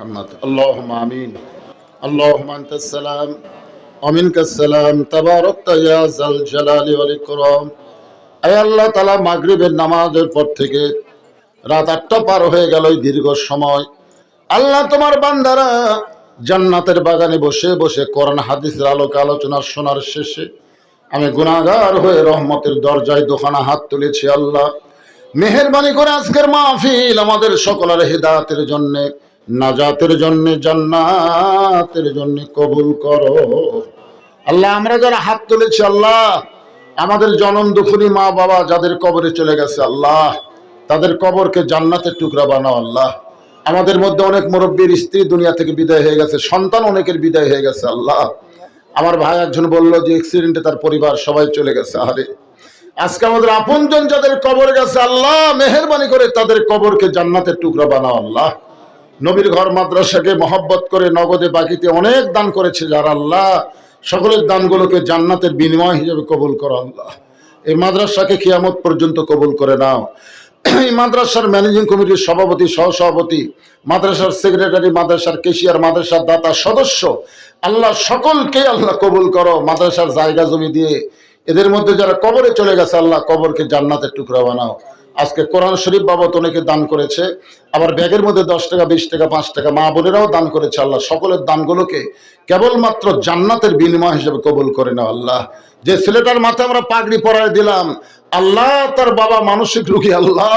محمد اللهم آمين اللهم أنت السلام ومنك السلام تباركت يا ذا الجلال والإكرام আয় আল্লাহ তালা মাগরিবের নামাজের পর থেকে রাত আটটা পার হয়ে গেল এই দীর্ঘ সময় আল্লাহ তোমার বান্দারা জান্নাতের বাগানে বসে বসে কোরআন হাদিসের আলোকে আলোচনা শোনার শেষে আমি গুনাহগার হয়ে রহমতের দরজায় দোকানা হাত তুলেছি আল্লাহ মেহেরবানি করে আজকের মাহফিল আমাদের সকলের হেদাতের জন্য নাজাতের জন্য জান্নাতের জন্য কবুল করো। আল্লাহ, আমরা যারা হাত তুলেছি আল্লাহ, আমাদের জনম দুখুনি মা বাবা যাদের কবরে চলে গেছে আল্লাহ, তাদের কবরকে জান্নাতের টুকরা বানাও আল্লাহ। আমাদের মধ্যে অনেক মুরব্বীর স্ত্রী দুনিয়া থেকে বিদায় হয়ে গেছে, সন্তান অনেকের বিদায় হয়ে গেছে আল্লাহ। আমার ভাই একজন বলল যে অ্যাক্সিডেন্টে তার পরিবার সবাই চলে গেছে। আরে, আজকে আমাদের আপনজন যাদের কবরে গেছে আল্লাহ, মেহরবানি করে তাদের কবরকে জান্নাতের টুকরা বানাও আল্লাহ। নবীর ঘর মাদ্রাসাকে মহব্বত করে নগদে বাকিতে অনেক দান করেছে যারা আল্লাহ। সকলের দানগুলোকে জান্নাতের বিনিময় হিসেবে কবুল করো আল্লাহ। এই মাদ্রাসাকে কিয়ামত পর্যন্ত কবুল করে নাও। এই মাদ্রাসার ম্যানেজিং কমিটির সভাপতি, সহসভাপতি, মাদ্রাসার সেক্রেটারি, মাদ্রাসার কেশিয়ার, মাদ্রাসার দাতা, সদস্য, আল্লাহ সকলকে আল্লাহ কবুল করো। মাদ্রাসার জায়গা জমি দিয়ে এদের মধ্যে যারা কবরে চলে গেছে, আল্লাহ কবরকে জান্নাতের টুকরা বানাও। আজকে কোরআন শরীফ বাবদ অনেকে দান করেছে, আবার ব্যাগের মধ্যে দশ টাকা, বিশ টাকা, পাঁচ টাকা মা বোনেরাও দান করেছে আল্লাহ। সকলের দানগুলোকে কেবলমাত্র জান্নাতের বিনিময় হিসেবে কবুল করে নাও আল্লাহ। যে ছেলেটার মাথায় আমরা পাগড়ি পরায় দিলাম, আল্লাহ তার বাবা মানসিক রুগী আল্লাহ।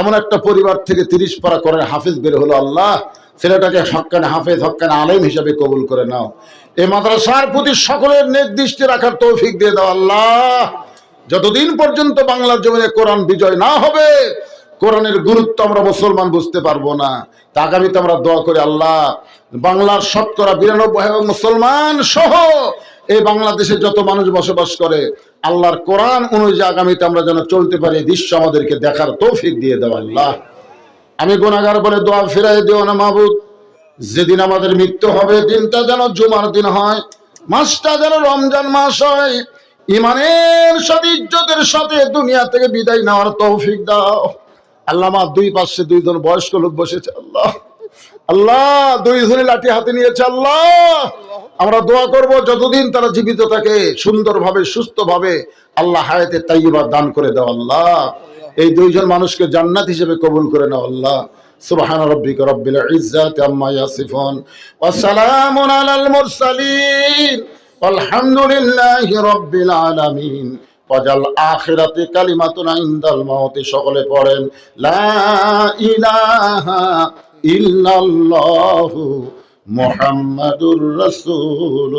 এমন একটা পরিবার থেকে তিরিশ পারা করে হাফিজ বের হলো আল্লাহ। ছেলেটাকে হক্কানে হাফেজ হক্কানে আলেম হিসাবে কবুল করে নাও। এই মাদ্রাসার প্রতি সকলের নির্দিষ্ট রাখার তৌফিক দিয়ে দাও আল্লাহ। যতদিন পর্যন্ত বাংলার জমিনে কোরআন বিজয় না হবে, কোরআনের গুরুত্ব আমরা মুসলমান বুঝতে পারব না। তা আগামীতে আমরা দোয়া করি, আল্লাহ, বাংলার শতকরা বিরানব্বই এবং মুসলমান সহ এই বাংলাদেশে যত মানুষ বসবাস করে, আল্লাহর কোরআন অনুযায়ী আগামীতে আমরা যেন চলতে পারি দৃশ্য আমাদেরকে দেখার তৌফিক দিয়ে দেওয়া আল্লাহ। আমি গুণাগার বলে দোয়া ফিরাই দিও না মাহবুদ যেদিন আমাদের মৃত্যু হবে, দিনটা যেন জুমার দিন হয়, মাসটা যেন রমজান মাস হয় ইমানের সাথে, ইজ্জতের সাথে দুনিয়া থেকে বিদায় নেওয়ার তৌফিক দাও। আল্লাহ আমার দুই পাশে দুইজন বয়স্ক লোক বসেছে, আল্লাহ। আল্লাহ দুইজনে লাঠি হাতে নিয়েছে, আল্লাহ। আমরা দোয়া করব যতদিন তারা জীবিত থাকে, সুন্দরভাবে, সুস্থভাবে আল্লাহ হায়াতে তাইবা দান করে দাও, আল্লাহ। এই দুইজন মানুষকে জান্নাত হিসেবে কবুল করে নাও, আল্লাহ। সুবহান রাব্বিকা রাব্বিল ইজ্জাতি আম্মা ইয়াসিফুন। ওয়া সালামুন আলাল মুরসালিন। আলহামদুলিল্লাহি রাব্বিল আলামিন। ওয়াজাল আখিরাতে কালিমাতুনা ইনদাল মাউতি। সকলে পড়েন, লা ইলাহা ইল্লাল্লাহু মুহাম্মাদুর রাসূল